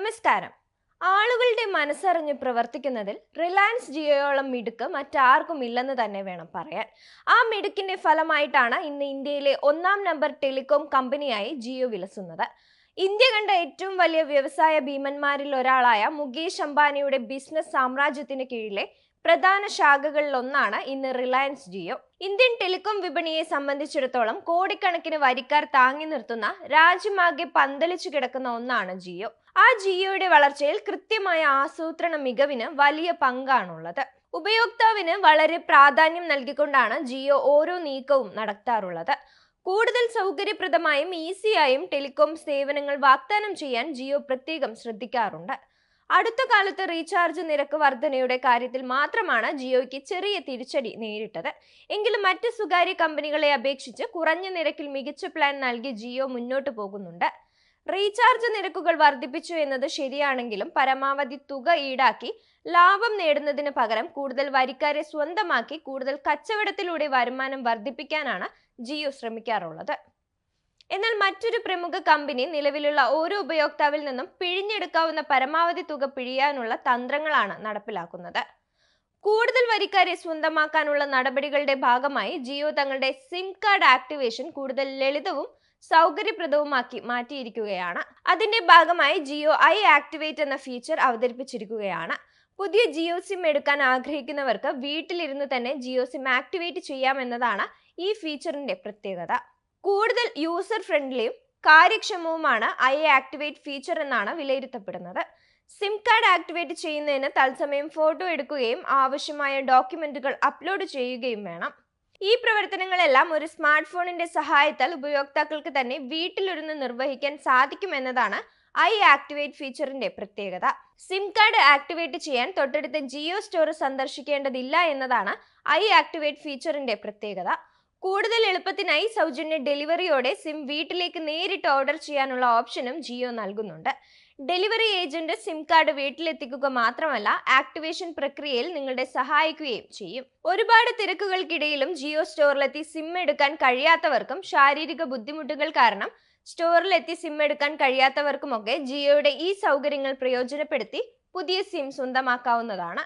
നമസ്കാരം. ആളുകളുടെ മനസ്സറിഞ്ഞ് പ്രവർത്തിക്കുന്നതിൽ റിലയൻസ് ജിയോയോളം മിടുക്ക് മറ്റാർക്കും ഇല്ലെന്ന് തന്നെ വേണം പറയാൻ. ആ മിടുക്കിന്റെ ഫലമായിട്ടാണ് ഇന്ന് ഇന്ത്യയിലെ ഒന്നാം നമ്പർ ടെലികോം കമ്പനിയായി ജിയോ വിലസുന്നത്. ഇന്ത്യ കണ്ട ഏറ്റവും വലിയ വ്യവസായ ഭീമന്മാരിൽ ഒരാളായ മുകേഷ് അംബാനിയുടെ ബിസിനസ് സാമ്രാജ്യത്തിന് കീഴിലെ പ്രധാന ശാഖകളിൽ ഒന്നാണ് ഇന്ന് റിലയൻസ് ജിയോ. ഇന്ത്യൻ ടെലികോം വിപണിയെ സംബന്ധിച്ചിടത്തോളം കോടിക്കണക്കിന് വരിക്കാർ താങ്ങി നിർത്തുന്ന രാജ്യമാകെ പന്തലിച്ചു കിടക്കുന്ന ഒന്നാണ് ജിയോ. ആ ജിയോയുടെ വളർച്ചയിൽ കൃത്യമായ ആസൂത്രണ മികവിന് വലിയ പങ്കാണുള്ളത്. ഉപയോക്താവിന് വളരെ പ്രാധാന്യം നൽകിക്കൊണ്ടാണ് ജിയോ ഓരോ നീക്കവും നടത്താറുള്ളത്. കൂടുതൽ സൗകര്യപ്രദമായും ഈസിയായും ടെലികോം സേവനങ്ങൾ വാഗ്ദാനം ചെയ്യാൻ ജിയോ പ്രത്യേകം ശ്രദ്ധിക്കാറുണ്ട്. അടുത്ത കാലത്ത് റീചാർജ് നിരക്ക് വർധനയുടെ കാര്യത്തിൽ മാത്രമാണ് ജിയോയ്ക്ക് ചെറിയ തിരിച്ചടി നേരിട്ടത്. എങ്കിലും മറ്റ് സ്വകാര്യ കമ്പനികളെ അപേക്ഷിച്ച് കുറഞ്ഞ നിരക്കിൽ മികച്ച പ്ലാൻ നൽകി ജിയോ മുന്നോട്ട് പോകുന്നുണ്ട്. റീചാർജ് നിരക്കുകൾ വർദ്ധിപ്പിച്ചു എന്നത് ശരിയാണെങ്കിലും പരമാവധി തുക ഈടാക്കി ലാഭം നേടുന്നതിന് പകരം കൂടുതൽ വരിക്കാരെ സ്വന്തമാക്കി കൂടുതൽ കച്ചവടത്തിലൂടെ വരുമാനം വർദ്ധിപ്പിക്കാനാണ് ജിയോ ശ്രമിക്കാറുള്ളത്. എന്നാൽ മറ്റൊരു പ്രമുഖ കമ്പനി നിലവിലുള്ള ഓരോ ഉപയോക്താവിൽ നിന്നും പിഴിഞ്ഞെടുക്കാവുന്ന പരമാവധി തുക പിഴിയാനുള്ള തന്ത്രങ്ങളാണ് നടപ്പിലാക്കുന്നത്. കൂടുതൽ വരിക്കാരെ സ്വന്തമാക്കാനുള്ള നടപടികളുടെ ഭാഗമായി ജിയോ തങ്ങളുടെ സിം കാർഡ് ആക്ടിവേഷൻ കൂടുതൽ ലളിതവും സൗകര്യപ്രദവുമാക്കി മാറ്റിയിരിക്കുകയാണ്. അതിന്റെ ഭാഗമായി ജിയോ ഐ ആക്ടിവേറ്റ് എന്ന ഫീച്ചർ അവതരിപ്പിച്ചിരിക്കുകയാണ്. പുതിയ ജിയോ സിം എടുക്കാൻ ആഗ്രഹിക്കുന്നവർക്ക് വീട്ടിലിരുന്ന് തന്നെ ജിയോ സിം ആക്ടിവേറ്റ് ചെയ്യാമെന്നതാണ് ഈ ഫീച്ചറിന്റെ പ്രത്യേകത. കൂടുതൽ യൂസർ ഫ്രണ്ട്ലിയും കാര്യക്ഷമവുമാണ് ഐ ആക്ടിവേറ്റ് ഫീച്ചർ എന്നാണ് വിലയിരുത്തപ്പെടുന്നത്. സിം കാർഡ് ആക്ടിവേറ്റ് ചെയ്യുന്നതിന് തത്സമയം ഫോട്ടോ എടുക്കുകയും ആവശ്യമായ ഡോക്യുമെന്റുകൾ അപ്ലോഡ് ചെയ്യുകയും വേണം. ഈ പ്രവർത്തനങ്ങളെല്ലാം ഒരു സ്മാർട്ട് ഫോണിന്റെ സഹായത്താൽ ഉപയോക്താക്കൾക്ക് തന്നെ വീട്ടിലിരുന്ന് നിർവഹിക്കാൻ സാധിക്കുമെന്നതാണ് ഐ ആക്ടിവേറ്റ് ഫീച്ചറിന്റെ പ്രത്യേകത. സിം കാർഡ് ആക്ടിവേറ്റ് ചെയ്യാൻ തൊട്ടടുത്ത ജിയോ സ്റ്റോർ സന്ദർശിക്കേണ്ടതില്ല എന്നതാണ് ഐ ആക്ടിവേറ്റ് ഫീച്ചറിന്റെ പ്രത്യേകത. കൂടുതൽ എളുപ്പത്തിനായി സൗജന്യ ഡെലിവറിയോടെ സിം വീട്ടിലേക്ക് നേരിട്ട് ഓർഡർ ചെയ്യാനുള്ള ഓപ്ഷനും ജിയോ നൽകുന്നുണ്ട്. ഡെലിവറി ഏജന്റ് സിം കാർഡ് വീട്ടിലെത്തിക്കുക മാത്രമല്ല ആക്ടിവേഷൻ പ്രക്രിയയിൽ നിങ്ങളുടെ സഹായിക്കുകയും ചെയ്യും. ഒരുപാട് തിരക്കുകൾക്കിടയിലും ജിയോ സ്റ്റോറിലെത്തി സിം എടുക്കാൻ കഴിയാത്തവർക്കും ശാരീരിക ബുദ്ധിമുട്ടുകൾ കാരണം സ്റ്റോറിലെത്തി സിം എടുക്കാൻ കഴിയാത്തവർക്കുമൊക്കെ ജിയോയുടെ ഈ സൗകര്യങ്ങൾ പ്രയോജനപ്പെടുത്തി പുതിയ സിം സ്വന്തമാക്കാവുന്നതാണ്.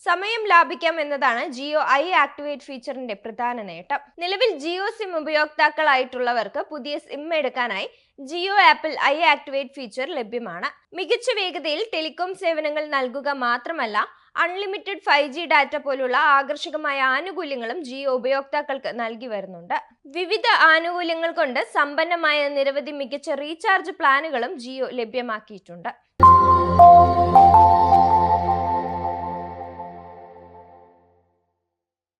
സമയം ലാഭിക്കാം എന്നതാണ് ജിയോ ഐ ആക്ടിവേറ്റ് ഫീച്ചറിന്റെ പ്രധാന നേട്ടം. നിലവിൽ ജിയോ സിം ഉപയോക്താക്കളായിട്ടുള്ളവർക്ക് പുതിയ സിം എടുക്കാനായി ജിയോ ആപ്പിൽ ഐ ആക്ടിവേറ്റ് ഫീച്ചർ ലഭ്യമാണ്. മികച്ച വേഗതയിൽ ടെലികോം സേവനങ്ങൾ നൽകുക മാത്രമല്ല അൺലിമിറ്റഡ് ഫൈവ് ജി ഡാറ്റ പോലുള്ള ആകർഷകമായ ആനുകൂല്യങ്ങളും ജിയോ ഉപയോക്താക്കൾക്ക് നൽകി വരുന്നുണ്ട്. വിവിധ ആനുകൂല്യങ്ങൾ കൊണ്ട് സമ്പന്നമായ നിരവധി മികച്ച റീചാർജ് പ്ലാനുകളും ജിയോ ലഭ്യമാക്കിയിട്ടുണ്ട്.